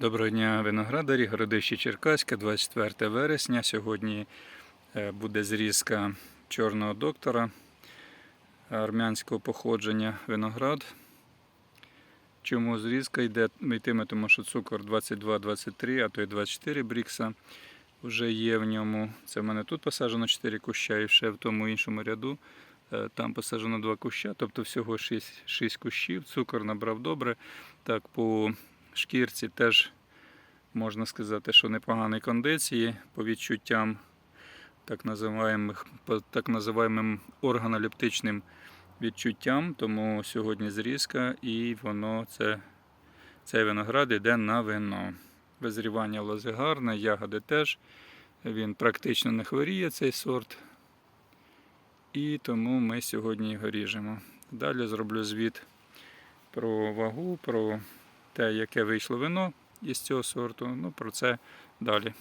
Доброго дня, виноградарі, городище Черкаське, 24 вересня. Сьогодні е, буде зрізка чорного доктора армянського походження виноград. Чому зрізка йде йтиме, тому що цукор 22-23, а то й 24 брікса вже є в ньому. Це в мене тут посаджено 4 куща і ще в тому іншому ряду. е, Там посаджено 2 куща, тобто всього 6, 6 кущів. Цукор набрав добре. Так, по шкірці теж можна сказати, що непогані кондиції по відчуттям так називаємих, так називаємим органолептичним відчуттям. Тому сьогодні зрізка і воно це, цей виноград йде на вино. Визрівання лози гарне, ягоди теж. Він практично не хворіє цей сорт. І тому ми сьогодні його ріжемо. Далі зроблю звіт про вагу, про те, яке вийшло вино із цього сорту. Ну, про це далі.